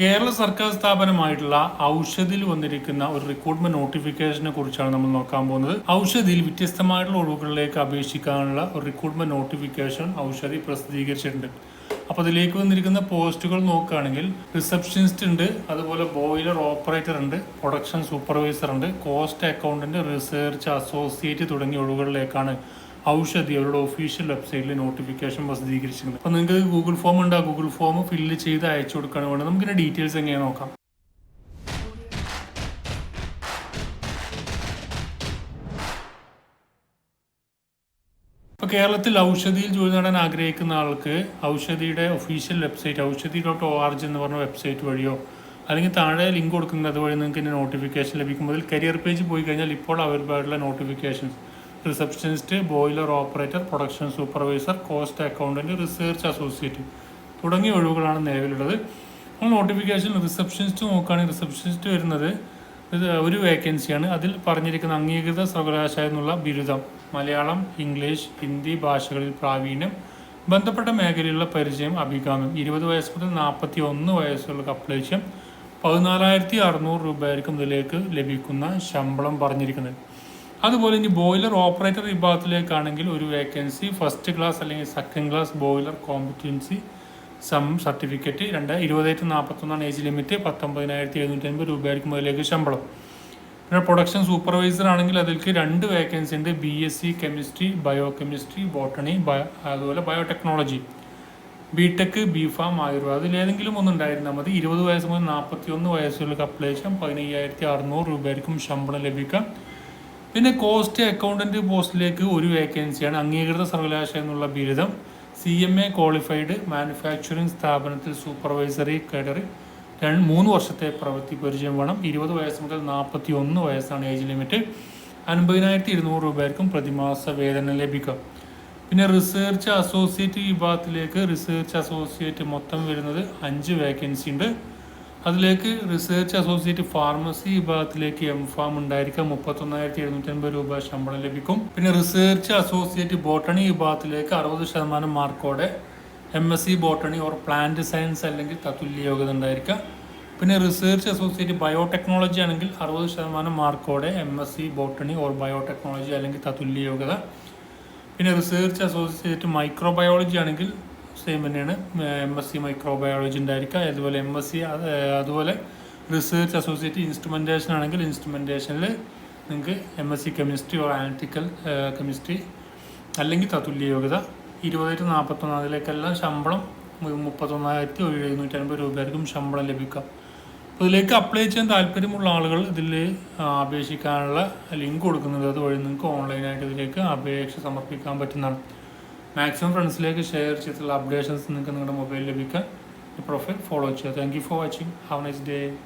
കേരള സർക്കാർ സ്ഥാപനമായിട്ടുള്ള ഔഷധിൽ വന്നിരിക്കുന്ന ഒരു റിക്രൂട്ട്മെന്റ് നോട്ടിഫിക്കേഷനെ കുറിച്ചാണ് നമ്മൾ നോക്കാൻ പോകുന്നത്. ഔഷധിയിൽ വ്യത്യസ്തമായിട്ടുള്ള ഒഴിവുകളിലേക്ക് അപേക്ഷിക്കാനുള്ള ഒരു റിക്രൂട്ട്മെന്റ് നോട്ടിഫിക്കേഷൻ ഔഷധി പ്രസിദ്ധീകരിച്ചിട്ടുണ്ട്. അപ്പോൾ അതിലേക്ക് വന്നിരിക്കുന്ന പോസ്റ്റുകൾ നോക്കുകയാണെങ്കിൽ റിസപ്ഷനിസ്റ്റ് ഉണ്ട് അതുപോലെ ബോയിലർ ഓപ്പറേറ്റർ ഉണ്ട് പ്രൊഡക്ഷൻ സൂപ്പർവൈസർ ഉണ്ട് കോസ്റ്റ് അക്കൗണ്ടന്റ് റിസർച്ച് അസോസിയേറ്റ് തുടങ്ങിയ ഒഴിവുകളിലേക്കാണ് ഔഷധി അവരുടെ ഒഫീഷ്യൽ വെബ്സൈറ്റിൽ നോട്ടിഫിക്കേഷൻ പ്രസിദ്ധീകരിച്ചിരുന്നത് അപ്പോൾ നിങ്ങൾക്ക് ഗൂഗിൾ ഫോം ഉണ്ട്? ആ ഗൂഗിൾ ഫോം ഫില്ല് ചെയ്ത് അയച്ചു കൊടുക്കുകയാണ് വേണ്ടത്. ഡീറ്റെയിൽസ് എങ്ങനെ നോക്കാം. ഇപ്പോൾ കേരളത്തിൽ ഔഷധിയിൽ ജോലി നേടാൻ ആഗ്രഹിക്കുന്ന ആൾക്ക് ഔഷധിയുടെ official website Oushadhi dot O R G എന്ന് പറഞ്ഞ വെബ്സൈറ്റ് വഴിയോ അല്ലെങ്കിൽ താഴെ ലിങ്ക് കൊടുക്കുന്നത് വഴി നിങ്ങൾക്ക് ഇതിന്റെ നോട്ടിഫിക്കേഷൻ ലഭിക്കുമ്പോൾ കരിയർ പേജ് പോയി കഴിഞ്ഞാൽ ഇപ്പോൾ അവൈലബിൾ ആയിട്ടുള്ള notifications receptionist boiler operator production supervisor cost accountant research associate തുടങ്ങിയ ഒഴിവുകളാണ് നിലവിലുള്ളത്. നമ്മൾ നോട്ടിഫിക്കേഷൻ റിസപ്ഷനിസ്റ്റ് നോക്കുകയാണെങ്കിൽ റിസപ്ഷനിസ്റ്റ് വരുന്നത് ഇത് ഒരു വേക്കൻസിയാണ് അതിൽ പറഞ്ഞിരിക്കുന്ന അംഗീകൃത സർവകലാശാല എന്നുള്ള ബിരുദം. മലയാളം ഇംഗ്ലീഷ് ഹിന്ദി ഭാഷകളിൽ പ്രാവീണ്യം ബന്ധപ്പെട്ട മേഖലയിലുള്ള പരിചയം അഭികാമ്യം. ഇരുപത് വയസ്സ് മുതൽ നാൽപ്പത്തി ഒന്ന് വയസ്സുള്ള അപ്ലൈ ചെയ്യാം പതിനാലായിരത്തി അറുന്നൂറ് രൂപയായിരിക്കും ഇതിലേക്ക് ലഭിക്കുന്ന ശമ്പളം പറഞ്ഞിരിക്കുന്നത്. അതുപോലെ ഇനി ബോയിലർ ഓപ്പറേറ്റർ വിഭാഗത്തിലേക്കാണെങ്കിൽ ഒരു വേക്കൻസി ഫസ്റ്റ് ക്ലാസ് അല്ലെങ്കിൽ second class boiler competency some certificate രണ്ട് ഇരുപതായിരത്തി നാൽപ്പത്തൊന്നാണ് ഏജ് ലിമിറ്റ് പത്തൊമ്പതിനായിരത്തി എഴുന്നൂറ്റി അൻപത് രൂപയായിരിക്കും അതിലേക്ക് ശമ്പളം. പിന്നെ പ്രൊഡക്ഷൻ സൂപ്പർവൈസർ ആണെങ്കിൽ അതിലേക്ക് രണ്ട് വേക്കൻസി ഉണ്ട് B S C chemistry bio chemistry botany bio അതുപോലെ biotechnology B tech B pharm ആയുർവേദം അതിലേതെങ്കിലും ഒന്നുണ്ടായിരുന്നാൽ മതി. ഇരുപത് വയസ്സ് മുതൽ നാൽപ്പത്തി ഒന്ന് വയസ്സുകൾക്ക് അപ്ലൈ ചെയ്യാം. പതിനയ്യായിരത്തി അറുന്നൂറ് രൂപയായിരിക്കും ശമ്പളം ലഭിക്കാം പിന്നെ കോസ്റ്റ് അക്കൗണ്ടന്റ് പോസ്റ്റിലേക്ക് ഒരു വേക്കൻസിയാണ് അംഗീകൃത സർവകലാശാല എന്നുള്ള ബിരുദം C M A qualified manufacturing സ്ഥാപനത്തിൽ സൂപ്പർവൈസറി കേഡറി രണ്ട് മൂന്ന് വർഷത്തെ പ്രവൃത്തി പരിചയം വേണം. ഇരുപത് വയസ്സ് മുതൽ നാൽപ്പത്തി ഒന്ന് വയസ്സാണ് ഏജ് ലിമിറ്റ് അൻപതിനായിരത്തി ഇരുന്നൂറ് രൂപയായിരിക്കും പ്രതിമാസ വേതനം ലഭിക്കുക. പിന്നെ റിസർച്ച് അസോസിയേറ്റ് വിഭാഗത്തിലേക്ക് റിസർച്ച് അസോസിയേറ്റ് മൊത്തം വരുന്നത് അഞ്ച് വേക്കൻസി ഉണ്ട്. അതിലേക്ക് റിസർച്ച് അസോസിയേറ്റ് ഫാർമസി വിഭാഗത്തിലേക്ക് എം ഫാം ഉണ്ടായിരിക്കാം. മുപ്പത്തൊന്നായിരത്തി എഴുന്നൂറ്റി അൻപത് രൂപ ശമ്പളം ലഭിക്കും. പിന്നെ റിസർച്ച് അസോസിയേറ്റ് ബോട്ടണി വിഭാഗത്തിലേക്ക് അറുപത് ശതമാനം മാർക്കോടെ M S C botany or plant science അല്ലെങ്കിൽ തത്തുല്യ യോഗ്യത ഉണ്ടായിരിക്കാം. പിന്നെ റിസർച്ച് അസോസിയേറ്റ് ബയോടെക്നോളജി ആണെങ്കിൽ അറുപത് ശതമാനം മാർക്കോടെ M S C botany or biotechnology അല്ലെങ്കിൽ തത്തുല്യ യോഗ്യത. പിന്നെ റിസർച്ച് അസോസിയേറ്റ് മൈക്രോബയോളജി ആണെങ്കിൽ സെയിം തന്നെയാണ്. എം എസ് സി മൈക്രോബയോളജി ഉണ്ടായിരിക്കുക അതുപോലെ എം എസ് സി അതുപോലെ റിസർച്ച് അസോസിയേറ്റ് ഇൻസ്ട്രുമെന്റേഷൻ ആണെങ്കിൽ ഇൻസ്ട്രുമെന്റേഷനിൽ നിങ്ങൾക്ക് M S C chemistry or analytical chemistry അല്ലെങ്കിൽ തത്തുല്യ യോഗ്യത ഇരുപതായിരത്തി ടു നാൽപ്പത്തൊന്ന് അതിലേക്കെല്ലാം ശമ്പളം മുപ്പത്തൊന്നായിരത്തി ഒരു എഴുന്നൂറ്റി അൻപത് രൂപയായിരിക്കും ശമ്പളം ലഭിക്കുക അപ്പോൾ ഇതിലേക്ക് അപ്ലൈ ചെയ്യാൻ താല്പര്യമുള്ള ആളുകൾ ഇതിൽ അപേക്ഷിക്കാനുള്ള ലിങ്ക് കൊടുക്കുന്നത് അതുവഴി നിങ്ങൾക്ക് ഓൺലൈനായിട്ട് ഇതിലേക്ക് അപേക്ഷ സമർപ്പിക്കാൻ പറ്റുന്നതാണ്. മാക്സിമം ഫ്രണ്ട്സിലേക്ക് ഷെയർ ചെയ്തിട്ടുള്ള അപ്ഡേഷൻസ് നിങ്ങൾക്ക് നിങ്ങളുടെ മൊബൈലിൽ ലഭിക്കാൻ പ്രൊഫൈൽ ഫോളോ ചെയ്യുക. Thank you for watching have nice day